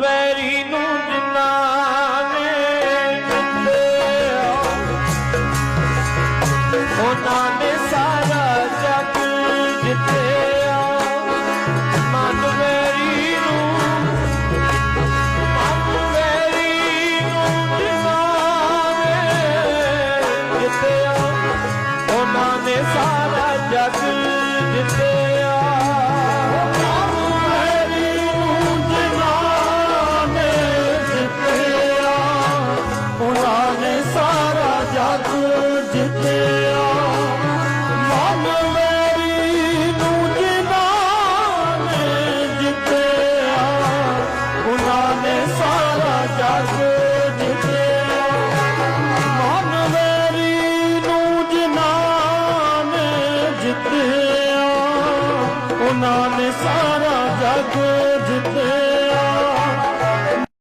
very ਨੂੰ ਜਿੰਨਾ ਨੇ ਉਹਨਾਂ ਨੇ ਸਾਰਾ ਜੱਗ ਜਿੱਤਿਆ ਮਨ ਵੈਰੀ ਨੂੰ ਵੈਰੀ ਨੂੰ ਜਿੰਨਾ ਨੇ ਉਹਨਾਂ ਨੇ ਸਾਰਾ ਜੱਗ ਜਿੱਤਿਆ ਉਹਨਾਂ ਨੇ ਸਾਰਾ ਜਗ ਜਿੱਤੇ